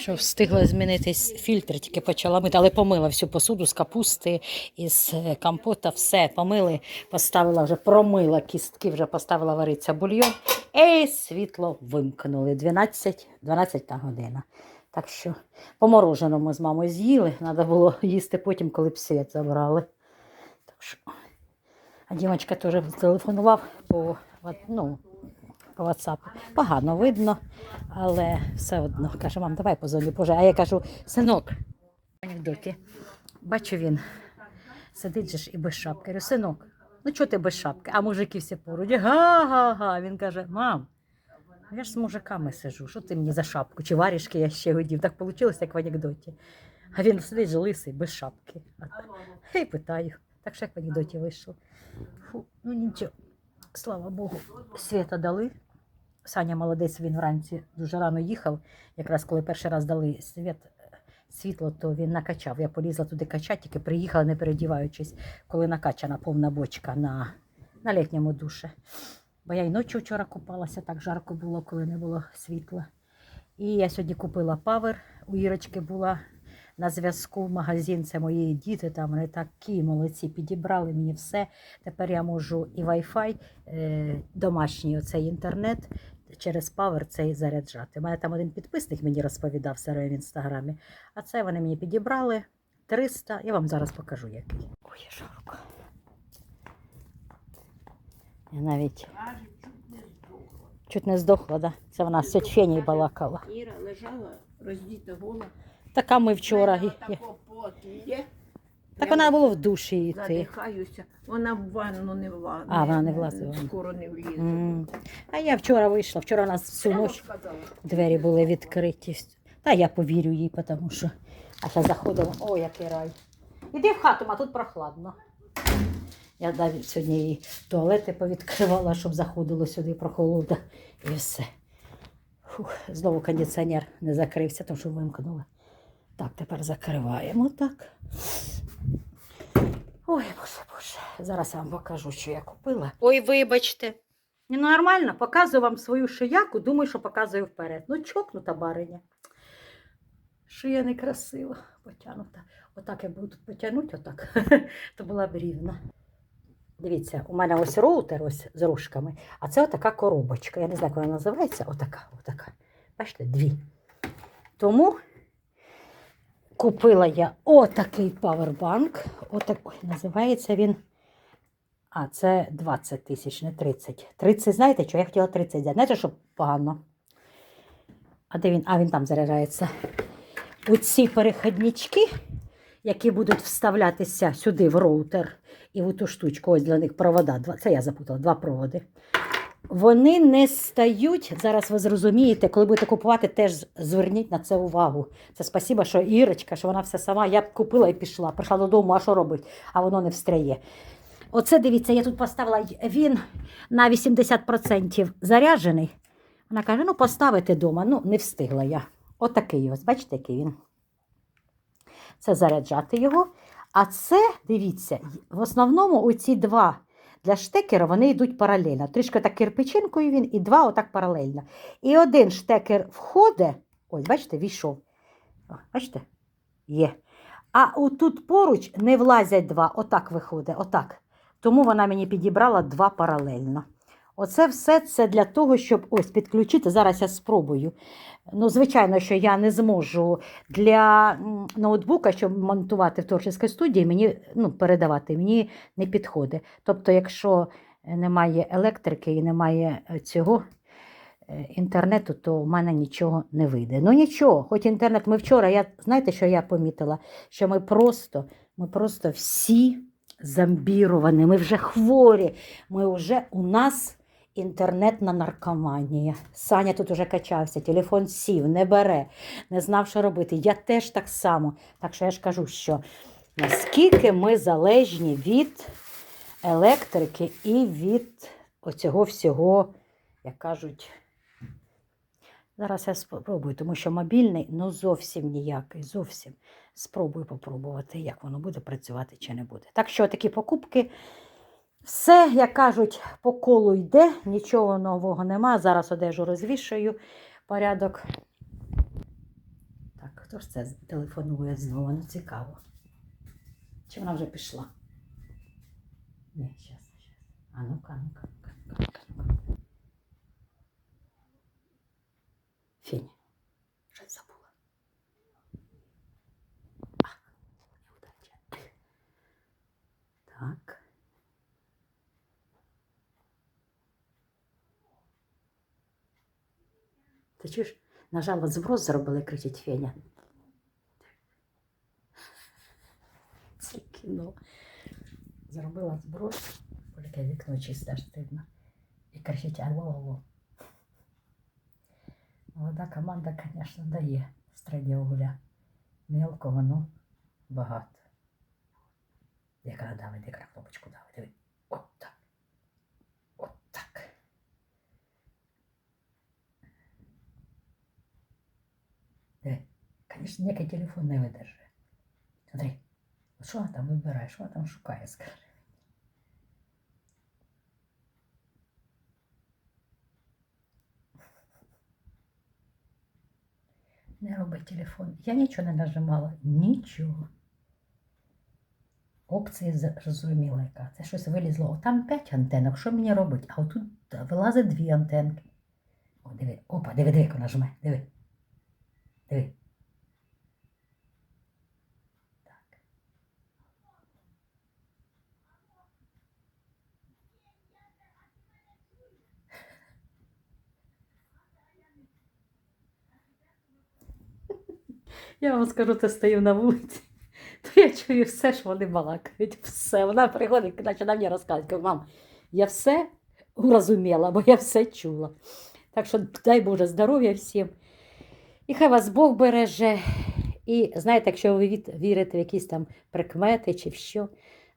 що встигла змінитись фільтр, тільки почала мити, але помила всю посуду з капусти, із е, компота, все помили, поставила вже, промила кістки, вже поставила варитися бульйон. І світло вимкнули. 12, 12 та година. Так що по мороженому з мамою з'їли. Треба було їсти потім, коли б світ забрали. Так що. А Дімочка теж телефонував ват- ну, WhatsApp. Погано видно, але все одно. Каже, мам, давай позвоню. Боже. А я кажу, синок, анекдоті. Бачу він. Сидить же ж і без шапки. Кажу, синок, ну чого ти без шапки? А мужики всі поруч. Га-га-га. Він каже, мам, я ж з мужиками сижу, що ти мені за шапку? Чи варішки я ще годів? Так вийшло, як в анекдоті. А він сидить же лисий, без шапки. А, І питаю. Так що як в анекдоті вийшло. Фу, ну нічого. Слава Богу, свята дали. Саня молодець, він вранці дуже рано їхав. Якраз коли перший раз дали світ, світло, то він накачав. Я полізла туди качати, тільки приїхала, не передіваючись, коли накачана повна бочка на, на літньому душі. Бо я й ночі вчора купалася, так жарко було, коли не було світла. І я сьогодні купила павер. У Ірочки була на зв'язку магазин. Це мої діти, там вони такі молодці, підібрали мені все. Тепер я можу і Wi-Fi, е, домашній оцей інтернет через павер цей заряджати. У мене там один підписник мені розповідав все в інстаграмі. А це вони мені підібрали 300. Я вам зараз покажу який. Ой, жарко. Я навіть чуть не здохла, да? Це вона з Фені балакала. Іра лежала, роздіта гола. Така ми вчора. Отако пот є. Так Я вона було в душі йти. Задихаюся. Вона в ванну не влазила. А, вона не влазила. Скоро не влізе. М. А я вчора вийшла. Вчора у нас всю Прямо ніч сказала. двері були відкриті. Та я повірю їй, тому що. А зараз заходила. О, який рай. Іди в хату, а тут прохладно. Я навіть сьогодні їй туалети повідкривала, щоб заходило сюди прохолода. І все. Фух, знову кондиціонер не закрився, тому що вимкнули. Так, тепер закриваємо так. Ой, боже, боже. Зараз я вам покажу, що я купила. Ой, вибачте. Ну, Нормально, показую вам свою шияку, думаю, що показую вперед. Ну, чокнута бариня. Шия некрасива, потягнута. Отак я буду тут потягнути, отак, то була б рівна. Дивіться, у мене ось роутер ось з ручками, а це отака коробочка. Я не знаю, як вона називається. Отака, отака. Бачите, дві. Тому купила я отакий павербанк. Отак, ой, називається він. А, це 20 тисяч, не 30. 30, знаєте що? Я хотіла 30 взяти. Знаєте, що погано. А де він? А, він там заряджається. Оці перехіднички, які будуть вставлятися сюди в роутер і в ту штучку, ось для них провода. Це я запутала, два проводи. Вони не стають, зараз ви зрозумієте, коли будете купувати, теж зверніть на це увагу. Це спасіба, що Ірочка, що вона все сама. Я б купила і пішла. Прийшла додому, а що робить? А воно не встряє. Оце дивіться, я тут поставила він на 80% заряджений. Вона каже: ну поставити вдома. Ну, не встигла я. Отакий ось, бачите, який він. Це заряджати його. А це, дивіться, в основному оці два для штекера вони йдуть паралельно. Трішки так кирпичинкою він, і два отак паралельно. І один штекер входить, ось, бачите, війшов. Бачите? Є. А отут поруч не влазять два, отак виходить, отак. Тому вона мені підібрала два паралельно. Оце все це для того, щоб ось підключити. Зараз я спробую. Ну, звичайно, що я не зможу для ноутбука, щоб монтувати в творчій студії, мені ну, передавати, мені не підходить. Тобто, якщо немає електрики і немає цього е, інтернету, то в мене нічого не вийде. Ну нічого, хоч інтернет ми вчора, я, знаєте, що я помітила? Що ми просто, ми просто всі зомбіровані, ми вже хворі, ми вже у нас інтернетна наркоманія. Саня тут уже качався, телефон сів, не бере, не знав, що робити. Я теж так само. Так що я ж кажу, що наскільки ми залежні від електрики і від оцього всього, як кажуть. Зараз я спробую, тому що мобільний ну зовсім ніякий, зовсім. Спробую попробувати, як воно буде працювати чи не буде. Так що такі покупки. Все, як кажуть, по колу йде, нічого нового нема. Зараз одежу розвішую, порядок. Так, Хто ж це телефонує знову? Ну цікаво. Чи вона вже пішла? Ні, зараз, зараз. А ну-ка, ну-ка, ну-ка. Фіня, щось забула. А, неудача. Так. Ти чуєш, нажала зброс зробили, кричить Феня. Це кіно. Зробила зброс, таке вікно чисте стидно. І кричить алло, алло. Молода команда, звісно, дає страдіоля. Мелкого, ну, багато. Яка дави, яка кнопочку дави, диви. От так. От так. Диви. Звісно, ніякий телефон не видержи. Смотри, от що там вибирає, що там шукає, скажи. Не робить телефон. Я нічого не нажимала. Нічого. Опції зрозуміла яка. Це щось вилізло. О, там 5 антенок. Що мені робити? А отут вилазить дві антенки. О, диви. Опа, диви, диви, як вона жме. Диви. Диви. Я вам скажу, ти стою на вулиці, то я чую все, що вони балакають. Все. Вона приходить, починає мені. Кажу, мам, я все урозуміла, бо я все чула. Так що дай Боже здоров'я всім. І хай вас Бог береже. І знаєте, якщо ви вірите в якісь там прикмети чи в що,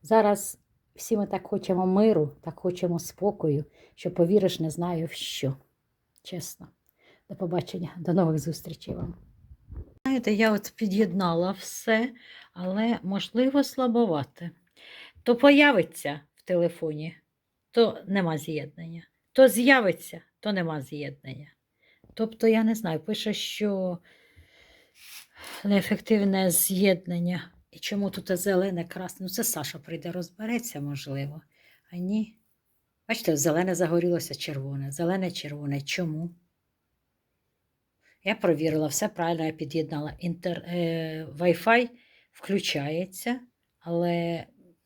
зараз всі ми так хочемо миру, так хочемо спокою, що повіриш, не знаю в що. Чесно. До побачення, до нових зустрічей вам. Знаєте, я от під'єднала все, але можливо слабовате. То появиться в телефоні, то нема з'єднання. То з'явиться, то нема з'єднання. Тобто, я не знаю, пише, що неефективне з'єднання. І чому тут зелене, красне? Ну, це Саша прийде, розбереться, можливо. А ні. Бачите, зелене загорілося червоне, зелене червоне. Чому? Я провірила, все правильно я під'єднала. Інтер, е, Wi-Fi включається, але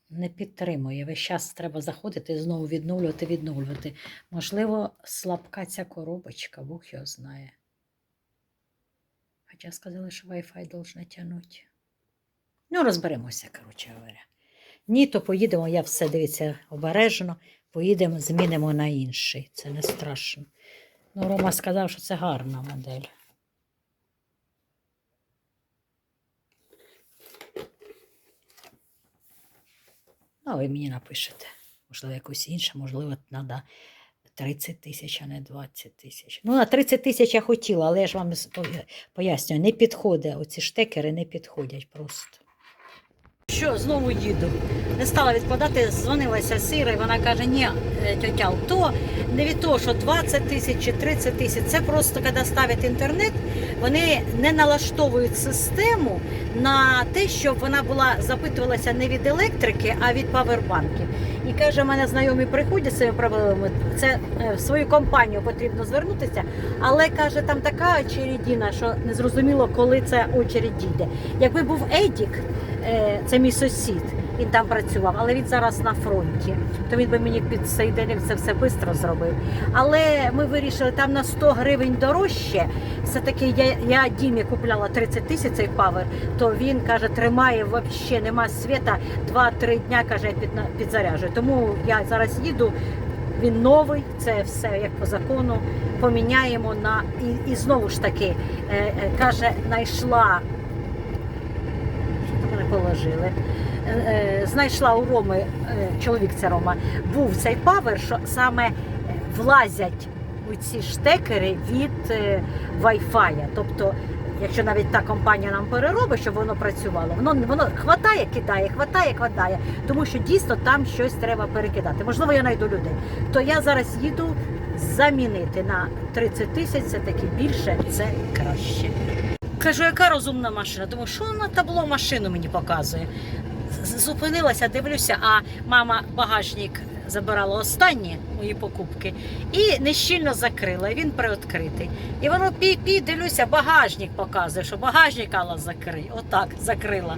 не підтримує. Весь час треба заходити і знову відновлювати, відновлювати. Можливо, слабка ця коробочка, Бог його знає. Хоча сказали, що Wi-Fi должна тягнути. Ну, розберемося, коротше говоря. Ні, то поїдемо, я все дивіться обережно, поїдемо, змінимо на інший. Це не страшно. Ну, Рома сказав, що це гарна модель. А ви мені напишете. Можливо, якось інше, можливо, треба 30 тисяч, а не 20 тисяч. Ну, на 30 тисяч я хотіла, але я ж вам пояснюю, не підходить. Оці штекери не підходять просто. Що, знову їду. Не стала відкладати, дзвонилася Сира, і вона каже, ні, тетя, то не від того, що 20 тисяч чи 30 тисяч, це просто коли ставлять інтернет, вони не налаштовують систему на те, щоб вона була запитувалася не від електрики, а від павербанків. І каже, мене знайомі приходять з цими проблемами. Це е, в свою компанію потрібно звернутися, але каже, там така очередіна, що не зрозуміло, коли ця очередь дійде. Якби був Едік, е, це мій сусід, він там працював, але він зараз на фронті, то він би мені підсоєдинив це все швидко зробив. Але ми вирішили там на 100 гривень дорожче. Все-таки я, я Дімі купляла 30 тисяч цей павер, то він каже, тримає взагалі, нема світа, 2-3 дня каже, під, підзаряджує. Тому я зараз їду. Він новий, це все як по закону. Поміняємо на і, і знову ж таки е, е, каже, знайшла що там мене положили. Е, Знайшла у Роми, е, чоловік це Рома, був цей павер, що саме влазять у ці штекери від е, Wi-Fi. Тобто, якщо навіть та компанія нам переробить, щоб воно працювало, воно воно хватає, кидає, хватає, хватає, тому що дійсно там щось треба перекидати. Можливо, я знайду людей. То я зараз їду замінити на 30 тисяч, це таки більше, це краще. Кажу, яка розумна машина? Думаю, що на табло машину мені показує. Зупинилася, дивлюся, а мама багажник забирала останні мої покупки і нещільно закрила. Він приоткритий. І воно пі-пі, дивлюся, багажник показує, що багажник Алла закрий. Отак закрила.